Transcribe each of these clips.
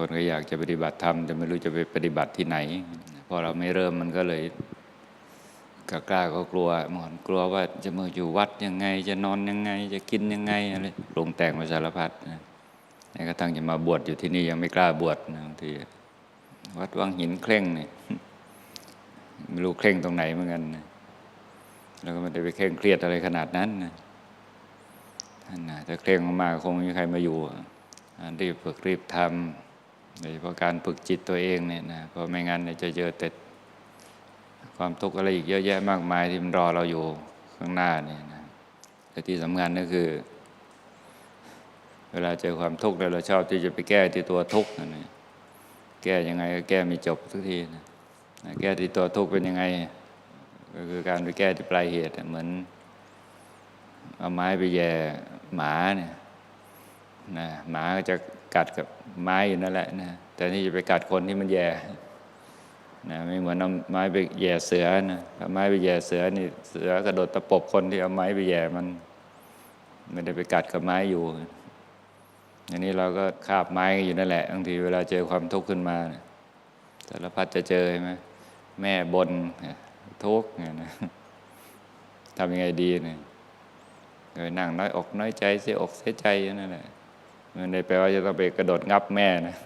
คนก็อยากจะปฏิบัติธรรมแต่ไม่รู้จะไปปฏิบัติที่ไหนพอเราไม่เริ่มมันก็เลยกล้าก็กลัวบางคนกลัวว่าจะมาอยู่วัดยังไง จะนอนยังไง จะกินยังไงอะไรปรุงแต่งมาสารพัดนะแม้กระทั่งจะมาบวชอยู่ที่นี่ยังไม่กล้าบวชนะบางทีวัดวังหินเคร่งเนี่ยไม่รู้เคร่งตรงไหนเหมือนกันนะแล้วก็ไม่ได้ไปเคร่งเครียดอะไรขนาดนั้นนะท่านนะถ้าเคร่งมากคงไม่มีใครมาอยู่รีบฝึกรีบทำ โดยเฉพาะการฝึกจิตตัวเองเนี่ยนะเพราะไม่งั้นเนี่ยจะเจอแต่ความทุกข์อะไรอีกเยอะแยะมากมายที่มันรอเราอยู่ข้างหน้าเนี่ยนะแต่ที่สำคัญก็คือ เวลาเจอความทุกข์แล้วเราชอบที่จะไปแก้ที่ตัวทุกข์นี่แก้ยังไงก็แก้ไม่จบสักทีนะแก้ที่ตัวทุกข์เป็นยังไง ก็คือการไปแก้ที่ปลายเหตุเหมือนเอาไม้ไปแย่หมาเนี่ยนะหมาก็จะ กัดกับไม้อยู่นั่นแหละนะแต่นี่จะไปกัดคนที่มันแย่นะไม่เหมือนเอาไม้ไปแย่เสือนะเอาไม้ไปแย่เสือนี่เสือกระโดดตะปบคนที่เอาไม้ไปแย่มันไม่ได้ไปกัดกับไม้อยู่อันนี้เราก็คาบไม้อยู่นั่นแหละบางทีเวลาเจอความทุกข์ขึ้นมาสารพัดจะเจอใช่ไหมแม่บนทุกข์เนี่ยนะทำยังไงดีเนี่ยเลยนั่งน้อยอกน้อยใจเสียอกเสียใจนั่นแหละ มันได้แปลว่าจะต้องไปกระโดดงับแม่นะ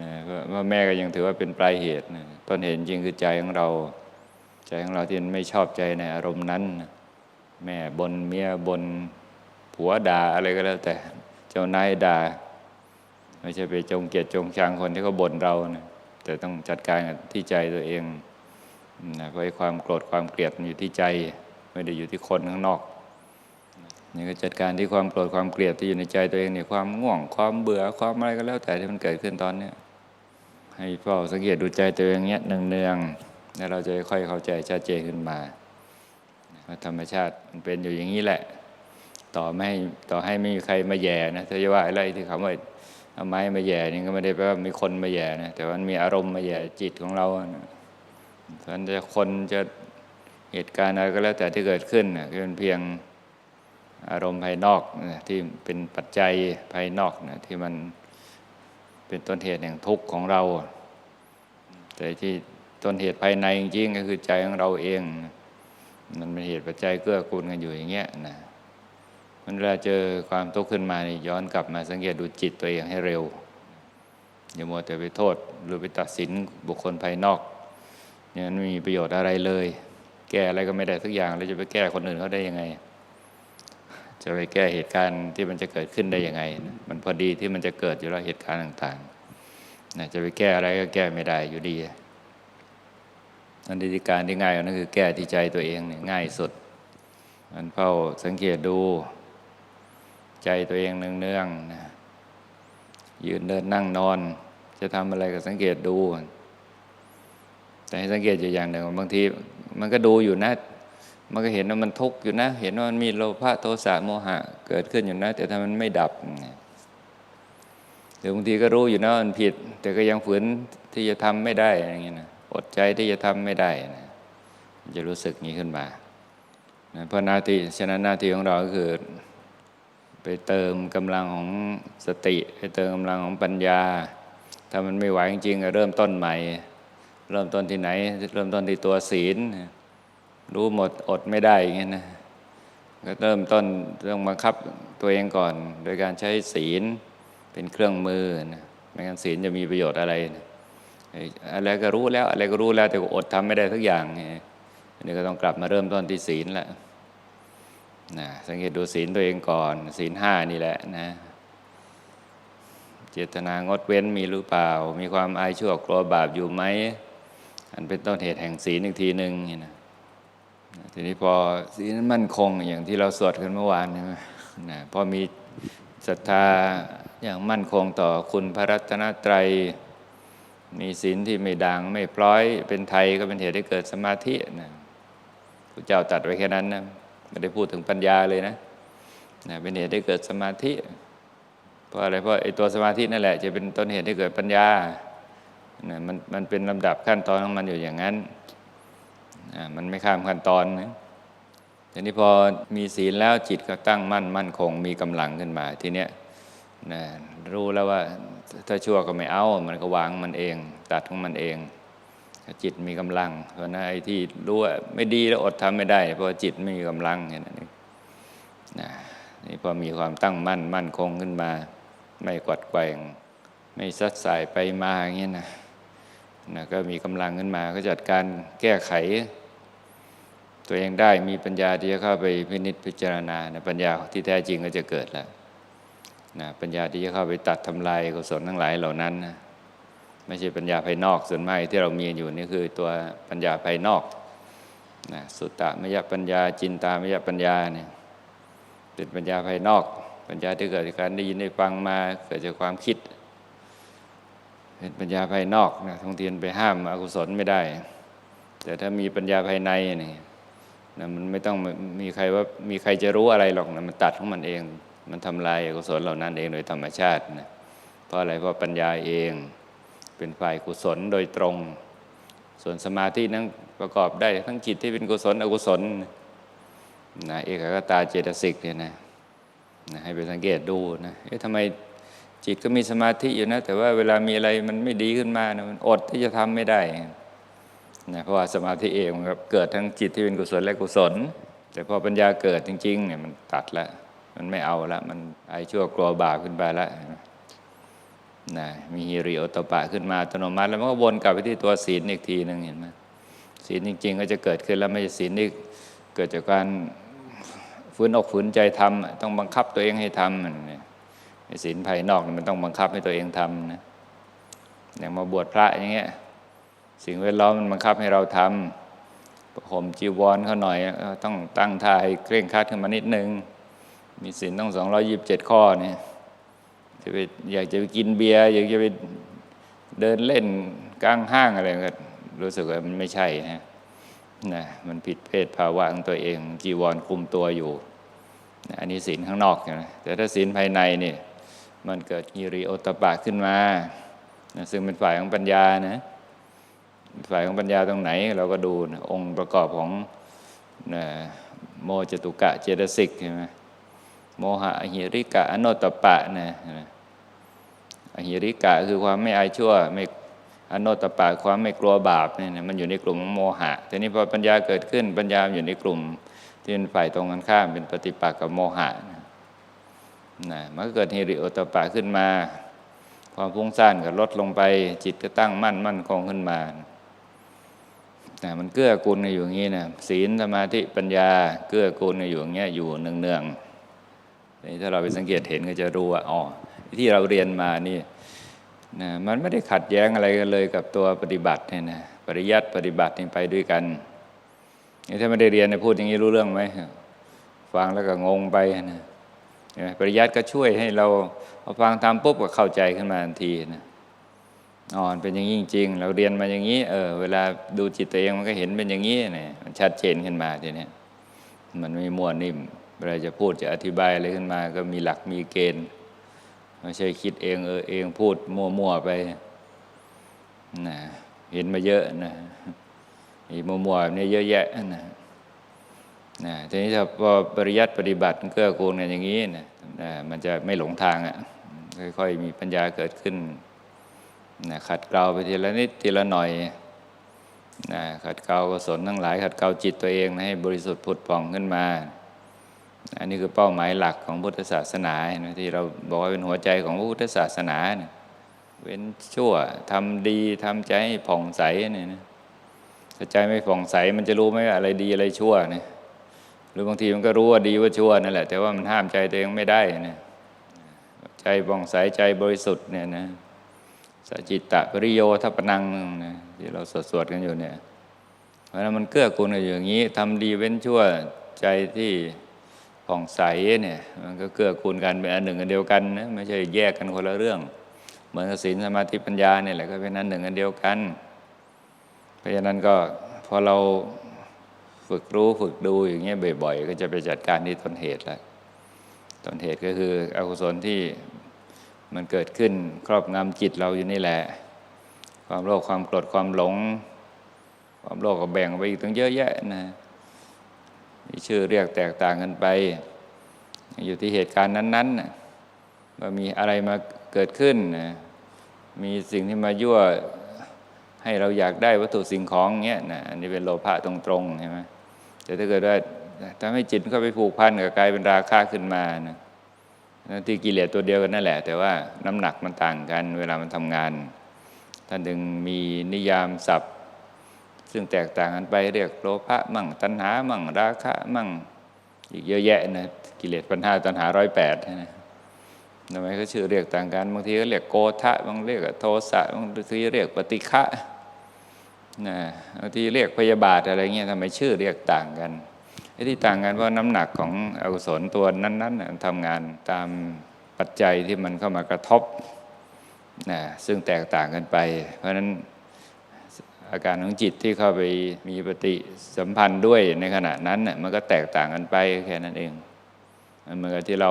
นะเพราะว่าแม่ก็ยังถือว่าเป็นปลายเหตุนะต้นเหตุจริงคือใจของเรา ใจของเราที่ไม่ชอบใจในอารมณ์นั้นนะแม่บนเมียบนผัวด่าอะไรก็แล้ว แต่เจ้านายด่า ไม่ใช่ไปจงเกลียดจงชังคนที่เขาบ่นเรานะแต่ต้องจัดการกับที่ใจตัวเองนะเพราะความโกรธความเกลียดมันอยู่ที่ใจ ไม่ได้อยู่ที่คนข้างนอก นี่ก็จัดการที่ความโกรธความเกลียดที่อยู่ในใจตัวเองเนี่ยความง่วงความเบื่อความอะไรก็แล้วแต่ที่มันเกิดขึ้นตอนเนี้ยให้เฝ้าสังเกตดูใจตัวเองเนี้ยเนืองๆแล้วเราจะค่อยเข้าใจชัดเจนขึ้นมาว่าธรรมชาติมันเป็นอยู่อย่างนี้แหละ ต่อไม่ให้ต่อให้ไม่มีใครมาแย่นะถ้าจะว่าอะไรที่คำว่าเอาไม้มาแย่นี่ก็ไม่ได้แปลว่ามีคนมาแย่นะแต่ว่ามันมีอารมณ์มาแย่จิตของเรานะเพราะฉะนั้นจะคนจะเหตุการณ์อะไรก็แล้วแต่ที่เกิดขึ้นนะคือเป็นเพียง อารมณ์ภายนอกที่เป็นปัจจัยภายนอกนะที่มันเป็นต้นเหตุแห่งทุกข์ของเรา แต่ที่ต้นเหตุภายในจริงๆก็คือใจของเราเอง มันเป็นเหตุปัจจัยเกื้อกูลกันอยู่อย่างเงี้ยนะมันเวลาเจอความทุกข์ขึ้นมานี่ย้อนกลับมาสังเกตดูจิตตัวเองให้เร็ว อย่ามัวแต่ไปโทษ หรือไปตัดสินบุคคลภายนอกอย่างนั้นไม่มีประโยชน์อะไรเลย แก้อะไรก็ไม่ได้สักอย่างแล้วจะไปแก้คนอื่นเขาได้ยังไง จะไปแก้เหตุการณ์ที่มันจะเกิดขึ้นได้ยังไงมันพอดีที่มันจะเกิดอยู่แล้วเหตุการณ์ต่างๆนะจะไปแก้อะไรก็แก้ไม่ได้อยู่ดีอันดีการที่ง่ายกว่านั้นคือแก้ที่ใจตัวเองเนี่ยง่ายสุด มันเฝ้าสังเกตดู ใจตัวเองเนืองๆนะยืนเดินนั่งนอน จะทำอะไรก็สังเกตดู แต่ให้สังเกตอยู่อย่างหนึ่งบางที มันก็ดูอยู่นะ มันก็เห็นว่ามันทุกข์อยู่นะ เห็นว่ามันมีโลภะโทสะโมหะ เกิดขึ้นอยู่นะ แต่ถ้ามันไม่ดับหรือบางทีก็รู้อยู่นะมันผิด แต่ก็ยังฝืนที่จะทำไม่ได้อย่างเงี้ยนะอดใจที่จะทำไม่ได้นะจะรู้สึกนี้ขึ้นมานะเพราะหน้าที่ฉะนั้นหน้าที่ของเราก็คือ ไปเติมกำลังของสติ ไปเติมกำลังของปัญญา ถ้ามันไม่ไหวจริงๆก็เริ่มต้นใหม่ เริ่มต้นที่ไหน เริ่มต้นที่ตัวศีล รู้หมดอดไม่ได้อย่างเงี้ยนะก็เริ่มต้นต้องบังคับตัวเองก่อน โดยการใช้ศีลเป็นเครื่องมือนะไม่งั้นศีลจะมีประโยชน์อะไรนะอะไรก็รู้แล้วอะไรก็รู้แล้วแต่อดทำไม่ได้ทุกอย่างอันนี้ก็ต้องกลับมาเริ่มต้นที่ศีลแล้วนะสังเกตดูศีลตัวเองก่อน ศีลห้านี่แหละนะ เจตนางดเว้นมีหรือเปล่า มีความอายชั่วกลัวบาปอยู่ไหมอันเป็นต้นเหตุแห่งศีลอีกทีหนึ่งนี่นะ ทีนี้พอศีลมั่นคงอย่างที่เราสวดกันเมื่อวานใช่ไหมนะพอมีศรัทธาอย่างมั่นคงต่อคุณพระรัตนตรัย มีศีลที่ไม่ดังไม่พร้อย เป็นไทยก็เป็นเหตุให้เกิดสมาธินะพระเจ้าตัดไว้แค่นั้นนะไม่ได้พูดถึงปัญญาเลยนะนะเป็นเหตุให้เกิดสมาธิ เพราะอะไรเพราะไอ้ตัวสมาธินั่นแหละ จะเป็นต้นเหตุให้เกิดปัญญานะมันมันเป็นลำดับขั้นตอนของมันอยู่อย่างนั้น มันไม่ข้ามขั้นตอนนะทีนี้พอมีศีลแล้วจิตก็ตั้งมั่นมั่นคงมีกำลังขึ้นมาทีเนี้ยนะรู้แล้วว่าถ้าชั่วก็ไม่เอา มันก็วางมันเอง ตัดของมันเอง จิตมีกำลัง เพราะนั้นไอ้ที่รู้ว่าไม่ดีแล้วอดทำไม่ได้ เพราะจิตไม่มีกำลังอย่างนั้นนะนี่พอมีความตั้งมั่นมั่นคงขึ้นมา ไม่กวัดแกว่ง ไม่ซัดสายไปมาอย่างเงี้ยนะนะก็มีกำลังขึ้นมาก็จัดการแก้ไข ตัวเองได้มีปัญญาที่จะเข้าไปพินิจพิจารณานะปัญญาที่แท้จริงก็จะเกิดแล้วนะปัญญาที่จะเข้าไปตัดทำลายกุศลทั้งหลายเหล่านั้นนะไม่ใช่ปัญญาภายนอกส่วนมากที่เรามีอยู่นี่คือตัวปัญญาภายนอกนะสุตตะมยปัญญาจินตามยปัญญาเนี่ยเป็นปัญญาภายนอก ปัญญาที่เกิดจากการได้ยินได้ฟังมาเกิดจากความคิด เป็นปัญญาภายนอกนะทงเทียนไปห้ามอกุศลไม่ได้ แต่ถ้ามีปัญญาภายในนี่ นะมันไม่ต้องมีใครว่ามีใครจะรู้อะไรหรอกนะมันตัดของมันเอง มันทำลายอกุศลเหล่านั้นเองโดยธรรมชาตินะเพราะอะไรเพราะปัญญาเองเป็นฝ่ายกุศลโดยตรง ส่วนสมาธินั้นประกอบได้ทั้งจิตที่เป็นกุศลอกุศลนะเอกคตาเจตสิกเนี่ยนะนะให้ไปสังเกตดูนะเอ๊ะทำไมจิตก็มีสมาธิอยู่นะ แต่ว่าเวลามีอะไรมันไม่ดีขึ้นมานะมันอดที่จะทำไม่ได้ นะเพราะว่าสมาธิเองมันเกิดทั้งจิตที่เป็นกุศลและกุศล แต่พอปัญญาเกิดจริงๆเนี่ยมันตัดละมันไม่เอาละมันไอชั่วกลัวบาปขึ้นไปละนะมีฮิริโอตปะขึ้นมาอัตโนมัติ แล้วมันก็วนกลับไปที่ตัวศีลอีกทีหนึ่งเห็นไหมศีลจริง ๆ ก็จะเกิดขึ้นแล้วไม่ใช่ศีลที่เกิดจากการฝืนอกฝืนใจทำต้องบังคับตัวเองให้ทำเนี่ยศีลภายนอกมันต้องบังคับให้ตัวเองทำนะอย่างมาบวชพระอย่างเงี้ย สิ่งแวดล้อมมันบังคับให้เราทำประห่มจีวรเขาหน่อย ต้องตั้งท่าให้เคร่งครัดขึ้นมานิดนึง มีศีลต้อง 227 ข้อเนี่ยจะไปอยากจะไปกินเบียร์อยากจะไปเดินเล่นกลางห้างอะไรก็รู้สึกว่ามันไม่ใช่นะนะมันผิดเพศภาวะของตัวเอง จีวรคุมตัวอยู่นะอันนี้ศีลข้างนอกนะแต่ถ้าศีลภายในนี่มันเกิดฮิริโอตตปะขึ้นมานะซึ่งเป็นฝ่ายของปัญญานะ ฝ่ายของปัญญาตรงไหน เราก็ดูนะองค์ประกอบของนะโมจตุกะเจตสิกใช่ไหมโมหะอหิริกะอโนตปะนะอหิริกะคือความไม่อายชั่วไม่อโนตปะความไม่กลัวบาปเนี่ยมันอยู่ในกลุ่มโมหะทีนี้พอปัญญาเกิดขึ้นปัญญาอยู่ในกลุ่มที่เป็นฝ่ายตรงกันข้ามเป็นปฏิปักษ์กับโมหะนะนะมันก็เกิดฮิริโอตตปะขึ้นมา ความฟุ้งซ่านก็ลดลงไปจิตก็ตั้งมั่นมั่นคงขึ้นมานะ มันเกื้อกูลกันอยู่อย่างนี้นะศีลสมาธิปัญญาเกื้อกูลกันอยู่อย่างเงี้ยอยู่เนืองๆนี่ถ้าเราไปสังเกตเห็นก็จะรู้ว่าอ๋อที่เราเรียนมานี่นะมันไม่ได้ขัดแย้งอะไรกันเลยกับตัวปฏิบัติเนี่ยนะปริยัติปฏิบัตินี่ไปด้วยกันนี่ถ้าไม่ได้เรียนเนี่ยพูดอย่างนี้รู้เรื่องไหมฟังแล้วก็งงไปนะปริยัติก็ช่วยให้เราพอฟังทำปุ๊บก็เข้าใจขึ้นมาทันทีนะ อ่อนเป็นอย่างนี้จริงๆ เราเรียนมาอย่างนี้ เออ เวลาดูจิตตัวเองมันก็เห็นเป็นอย่างนี้เนี่ยมันชัดเจนขึ้นมาทีนี้มันไม่มั่วนิ่มเวลาจะพูดจะอธิบายอะไรขึ้นมา ก็มีหลักมีเกณฑ์ไม่ใช่คิดเองเออเองพูดมั่วๆไปนะเห็นมาเยอะนะอีมั่วๆแบบนี้เยอะแยะนะนะทีนี้ถ้าพอปริยัติปฏิบัติเกื้อกูลกันอย่างนี้นะนะมันจะไม่หลงทางอะค่อยๆมีปัญญาเกิดขึ้น นะขัดเกลาไปทีละนิดทีละหน่อยนะขัดเกลากุศลทั้งหลาย ขัดเกลาจิตตัวเองนะให้บริสุทธิ์ผุดผ่องขึ้นมา อันนี้คือเป้าหมายหลักของพุทธศาสนานะที่เราบอกว่าเป็นหัวใจของพุทธศาสนานะเว้นชั่วทำดีทำใจให้ผ่องใสเนี่ยนะถ้าใจไม่ผ่องใสมันจะรู้ไหมอะไรดีอะไรชั่วเนี่ยหรือบางทีมันก็รู้ว่าดีว่าชั่วนั่นแหละ แต่ว่ามันห้ามใจตัวเองไม่ได้นะใจผ่องใสใจบริสุทธิ์เนี่ยนะ สัจิตตะปริโยทัปนังนะที่เราสวดสวดกันอยู่เนี่ยเพราะนั้นมันเกื้อกูลกันอยู่อย่างนี้ทำดีเว้นชั่วใจที่ผ่องใสเนี่ยมันก็เกื้อกูลกันเป็นอันหนึ่งอันเดียวกันนะไม่ใช่แยกกันคนละเรื่อง เหมือนศีลสมาธิปัญญาเนี่ยแหละก็เป็นอันหนึ่งอันเดียวกัน เพราะฉะนั้นก็พอเราฝึกรู้ฝึกดูอย่างเงี้ยบ่อย ๆ ก็จะไปจัดการที่ต้นเหตุแล้วต้นเหตุก็คืออกุศลที่ มันเกิดขึ้นครอบงำจิตเราอยู่นี่แหละ ความโลภความโกรธความหลง ความโลภก็แบ่งไปอีกตั้งเยอะแยะนะมีชื่อเรียกแตกต่างกันไป อยู่ที่เหตุการณ์นั้นๆว่ามีอะไรมาเกิดขึ้นนะมีสิ่งที่มายั่วให้เราอยากได้วัตถุสิ่งของเงี้ยนะอันนี้เป็นโลภะตรงๆใช่ไหมแต่ถ้าเกิดว่าทำให้จิตเข้าไปผูกพันกับกลายเป็นราคะขึ้นมานะ ที่กิเลสตัวเดียวกันนั่นแหละ แต่ว่าน้ำหนักมันต่างกัน เวลามันทำงาน ท่านถึงมีนิยามศัพท์ ซึ่งแตกต่างกันไปเรียกโลภะมั่งตัณหา มั่งราคะ มั่ง อีกเยอะแยะนะกิเลสปัญหาตัณหาร้อยแปดนะทำไมเขาชื่อเรียกต่างกันบางทีก็เรียกโกทะบางเรียกโทสะบางทีเรียกปฏิฆะนะบางทีเรียกพยาบาทอะไรเงี้ยทำไมชื่อเรียกต่างกัน ไอ้ที่ต่างกันเพราะน้ำหนักของอกุศลตัวนั้นๆนะทำงานตามปัจจัยที่มันเข้ามากระทบนะซึ่งแตกต่างกันไป เพราะฉะนั้นอาการของจิตที่เข้าไปมีปฏิสัมพันธ์ด้วยในขณะนั้นน่ะมันก็แตกต่างกันไปแค่นั้นเองเหมือนกับที่เรา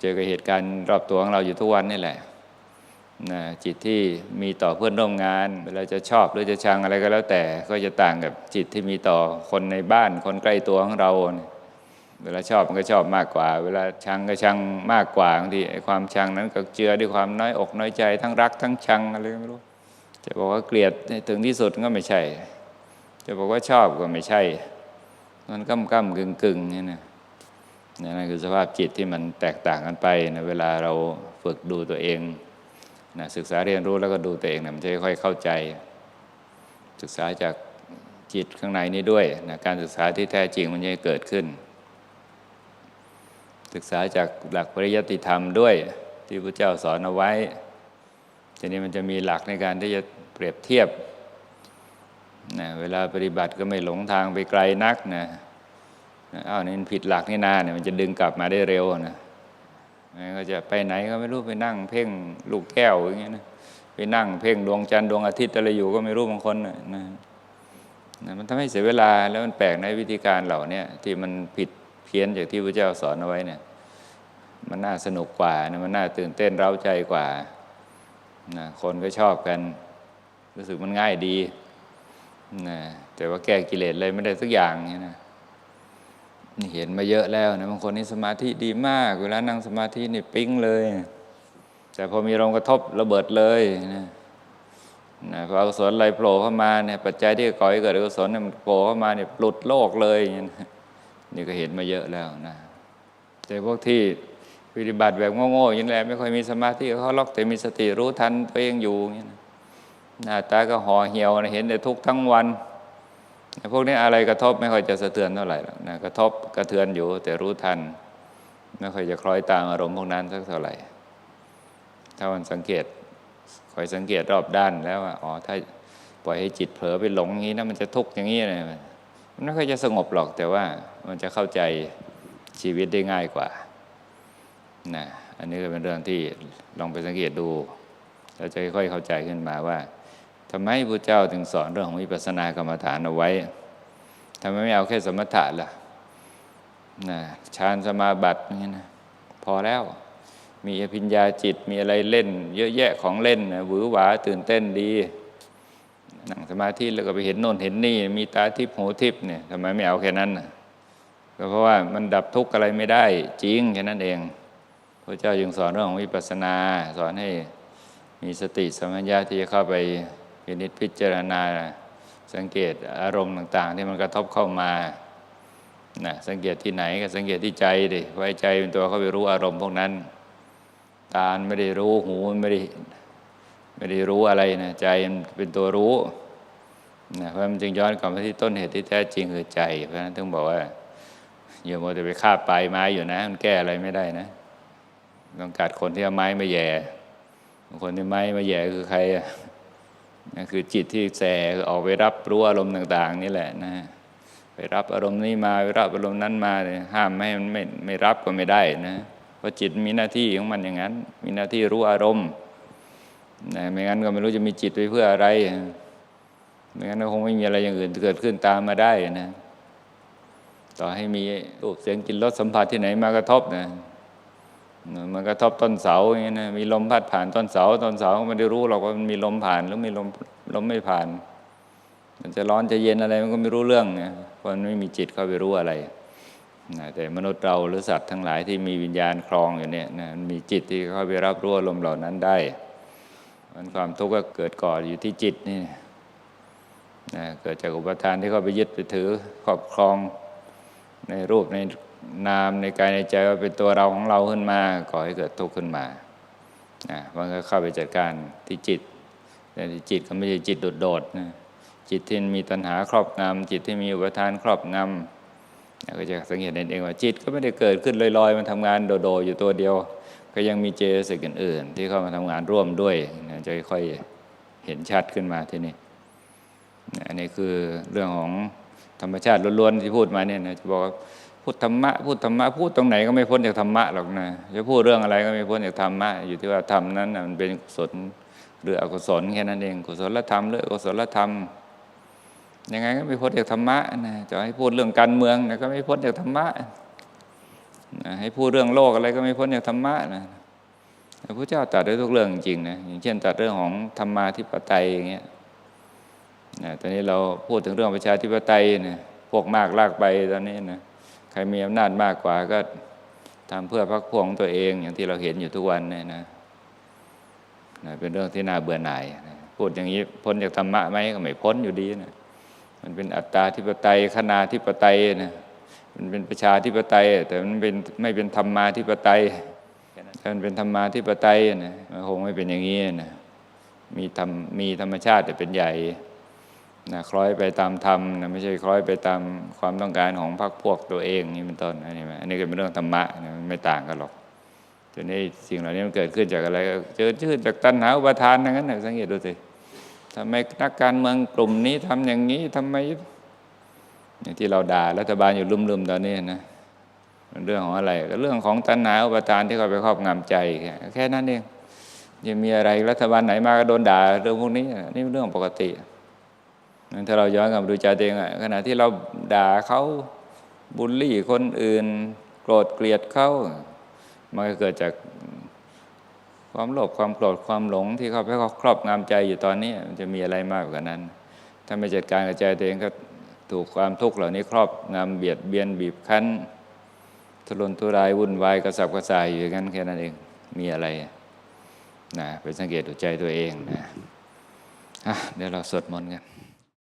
เจอกับเหตุการณ์รอบตัวของเราอยู่ทุกวันนี่แหละ นะจิตที่มีต่อเพื่อนร่วมงาน เวลาจะชอบหรือจะชังอะไรก็แล้วแต่ ก็จะต่างกับจิตที่มีต่อคนในบ้านคนใกล้ตัวของเราเวลาชอบมันก็ชอบมากกว่า เวลาชังก็ชังมากกว่าบางทีไอ้ความชังนั้นก็เจือด้วยความน้อยอกน้อยใจ ทั้งรักทั้งชังอะไรก็ไม่รู้จะบอกว่าเกลียดถึงที่สุดก็ไม่ใช่ จะบอกว่าชอบก็ไม่ใช่ มันก้ำก้ำกึ่งกึ่งนี่นะนั่นคือสภาพจิตที่มันแตกต่างกันไปนะเวลาเราฝึกดูตัวเอง นะศึกษาเรียนรู้แล้วก็ดูตัวเองนะมันจะค่อยเข้าใจ ศึกษาจากจิตข้างในนี้ด้วยนะการศึกษาที่แท้จริงมันจะเกิดขึ้น ศึกษาจากหลักปริยัติธรรมด้วยที่พระเจ้าสอนเอาไว้ทีนี้มันจะมีหลักในการที่จะเปรียบเทียบนะเวลาปฏิบัติก็ไม่หลงทางไปไกลนักนะอ้าวนี่ผิดหลักนี่นาเนี่ยมันจะดึงกลับมาได้เร็วนะ ก็จะไปไหนก็ไม่รู้ไปนั่งเพ่งลูกแก้วอย่างเงี้ยนะไปนั่งเพ่งดวงจันทร์ดวงอาทิตย์อะไรอยู่ก็ไม่รู้บางคนนะนะมันทำให้เสียเวลาแล้วมันแปลกในวิธีการเหล่านี้ที่มันผิดเพี้ยนจากที่พระเจ้าสอนเอาไว้เนี่ย มันน่าสนุกกว่านะมันน่าตื่นเต้นเร้าใจกว่านะคนก็ชอบกัน รู้สึกมันง่ายดีนะแต่ว่าแก้กิเลสเลยไม่ได้สักอย่างเนี่ยนะนี่ เห็นมาเยอะแล้วนะบางคนนี่สมาธิดีมาก เวลานั่งสมาธินี่ปิ๊งเลย แต่พอมีลมกระทบระเบิดเลยนะนะพออกุศลอะไรโผล่เข้ามาเนี่ยปัจจัยที่ก่อให้เกิดอกุศลเนี่ยมันโผล่เข้ามาเนี่ยหลุดโลกเลยนะนี่ก็เห็นมาเยอะแล้วนะแต่พวกที่ปฏิบัติแบบโง่ๆอย่างนี้แหละไม่ค่อยมีสมาธิเขาล็อกแต่มีสติรู้ทันตัวเองอยู่อย่างนี้นะหน้าตาก็ห่อเหี่ยวนะเห็นแต่ทุกทั้งวัน พวกนี้อะไรกระทบไม่ค่อยจะสะเทือนเท่าไหร่หรอกนะกระทบกระเทือนอยู่ แต่รู้ทัน ไม่ค่อยจะคล้อยตามอารมณ์พวกนั้นสักเท่าไหร่ ถ้ามันสังเกตคอยสังเกตรอบด้านแล้วว่าอ๋อถ้าปล่อยให้จิตเผลอไปหลงอย่างนี้นะมันจะทุกข์อย่างนี้เลยมันไม่ค่อยจะสงบหรอกแต่ว่ามันจะเข้าใจชีวิตได้ง่ายกว่านะอันนี้ก็เป็นเรื่องที่ลองไปสังเกตดูเราจะค่อยๆเข้าใจขึ้นมาว่า ทำไมพระเจ้าถึงสอนเรื่องของวิปัสสนากรรมฐานเอาไว้ทำไมไม่เอาแค่สมถะล่ะนะฌานสมาบัตินี่นะพอแล้ว มีอภิญญาจิตมีอะไรเล่น เยอะแยะของเล่นนะหวือหวาตื่นเต้นดีนั่งสมาธิแล้วก็ไปเห็นโน่นเห็นนี่ มีตาทิพย์หูทิพย์เนี่ยทำไมไม่เอาแค่นั้นนะก็เพราะว่ามันดับทุกข์อะไรไม่ได้จริงแค่นั้นเองพระเจ้าจึงสอนเรื่องของวิปัสสนา สอนให้มีสติสมัญญะที่จะเข้าไป พินิจพิจารณาสังเกตอารมณ์ต่าง ๆ ที่มันกระทบเข้ามานะสังเกตที่ไหนก็สังเกตที่ใจดิไว้ใจเป็นตัวเข้าไปรู้อารมณ์พวกนั้น ตาไม่ได้รู้หูไม่ได้ไม่ได้รู้อะไรนะใจมันเป็นตัวรู้นะเพราะมันจึงย้อนกลับมาที่ต้นเหตุที่แท้จริงคือใจ เพราะฉะนั้นต้องบอกว่าอย่ามัวแต่ไปคาบปลายไม้อยู่นะ มันแก้อะไรไม่ได้นะ ต้องกัดคนที่เอาไม้มาแย่คนที่ไม้มาแย่คือใคร อะนั่นคือจิตที่แสออกไปรับรู้อารมณ์ต่าง ๆ นี่แหละนะไปรับอารมณ์นี้มาไปรับอารมณ์นั้นมาเนี่ยห้ามไม่ให้มันไม่ไม่รับก็ไม่ได้นะเพราะจิตมีหน้าที่ของมันอย่างนั้น มีหน้าที่รู้อารมณ์นะไม่งั้นก็ไม่รู้จะมีจิตไปเพื่ออะไรไม่งั้นก็คงไม่มีอะไรอย่างอื่นเกิดขึ้นตามมาได้นะ ต่อให้มีรูปเสียงกินรสสัมผัสที่ไหนมากระทบนะ มันกระทบต้นเสาอย่างนี้นะมีลมพัดผ่านต้นเสาต้นเสาไม่ได้รู้หรอกว่ามันมีลมผ่านหรือมีลมลมไม่ผ่าน มันจะร้อนจะเย็นอะไรมันก็ไม่รู้เรื่องเนี่ยเพราะมันไม่มีจิตเข้าไปรู้อะไรนะแต่มนุษย์เราหรือสัตว์ทั้งหลายที่มีวิญญาณคลองอยู่เนี่ยนะมีจิตที่เข้าไปรับรู้อารมณ์เหล่านั้นได้มันความทุกข์ก็เกิดก่ออยู่ที่จิตนี่นะเกิดจากอุปทานที่เข้าไปยึดไปถือครอบครองในรูปใน นามในกายในใจว่าเป็นตัวเราของเราขึ้นมาก่อให้เกิดทุกข์ขึ้นมานะมันก็เข้าไปจัดการที่จิต แต่ที่จิตก็ไม่ใช่จิตโดดๆนะจิตที่มีตัณหาครอบงำจิตที่มีอุปทานครอบงำก็จะสังเกตเองว่าจิตก็ไม่ได้เกิดขึ้นลอยๆ มันทำงานโดดๆอยู่ตัวเดียว ก็ยังมีเจสิกอื่นๆที่เข้ามาทำงานร่วมด้วยนะจะค่อยเห็นชัดขึ้นมาทีนี้นะอันนี้คือเรื่องของธรรมชาติล้วนๆที่พูดมาเนี่ยนะจะบอกว่า พูดธรรมะพูดธรรมะพูดตรงไหนก็ไม่พ้นจากธรรมะหรอกนะจะพูดเรื่องอะไรก็ไม่พ้นจากธรรมะอยู่ที่ว่าธรรมนั้นมันเป็นกุศลหรืออกุศลแค่นั้นเองกุศลธรรมหรืออกุศลธรรมยังไงก็ไม่พ้นจากธรรมะนะจะให้พูดเรื่องการเมืองนะก็ไม่พ้นจากธรรมะนะให้พูดเรื่องโลกอะไรก็ไม่พ้นจากธรรมะนะพระพุทธเจ้าตรัสได้ทุกเรื่องจริงนะอย่างเช่นตรัสเรื่องของธรรมาธิปไตยอย่างเงี้ยนะตอนนี้เราพูดถึงเรื่องประชาธิปไตยนะพวกมากลากไปตอนนี้นะ ใครมีอำนาจมากกว่าก็ทำเพื่อพรรคพวกของตัวเองอย่างที่เราเห็นอยู่ทุกวันเนี่ยนะนะเป็นเรื่องที่น่าเบื่อหน่ายนะพูดอย่างนี้พ้นจากธรรมะไหมก็ไม่พ้นอยู่ดีนะมันเป็นอัตตาธิปไตยคณาธิปไตยนะมันเป็นประชาธิปไตย แต่มันเป็นไม่เป็นธรรมาธิปไตยถ้ามันเป็นธรรมาธิปไตยนะมันคงไม่เป็นอย่างนี้นะมีธรรมมีธรรมชาติแต่เป็นใหญ่ นะคล้อยไปตามธรรมนะไม่ใช่คล้อยไปตามความต้องการของพรรคพวกตัวเองนี่เป็นต้นอันนี้อันนี้ก็เป็นเรื่องธรรมะนะไม่ต่างกันหรอกทีนี้สิ่งเหล่านี้มันเกิดขึ้นจากอะไรก็เกิดขึ้นจากตัณหาอุปทานนั่นนะสังเกตดูสิทำไมนักการเมืองกลุ่มนี้ทำอย่างนี้ทำไมอย่างที่เราด่ารัฐบาลอยู่ลืมๆตอนนี้นะมันเรื่องของอะไรก็เรื่องของตัณหาอุปทานที่เขาไปครอบงำใจ แค่นั้นเองยังมีอะไรรัฐบาลไหนมาก็โดนด่าเรื่องพวกนี้นี่เป็นเรื่องปกติ ถ้าเราย้อนกลับดูใจตัวเองอะขณะที่เราด่าเขาบูลลี่คนอื่น โกรธเกลียดเขามันก็เกิดจากความโลภความโกรธความหลงที่เขาไปครอบงำใจอยู่ตอนนี้มันจะมีอะไรมากกว่านั้น ถ้าไม่จัดการกับใจตัวเองก็ถูกความทุกข์เหล่านี้ครอบงำเบียดเบียนบีบคั้นทุรนทุรายวุ่นวายกระสับกระส่ายอยู่อย่างนั้นแค่นั้นเองมีอะไรนะไปสังเกตดูใจตัวเองนะะเดี๋ยวเราสวดมนต์กัน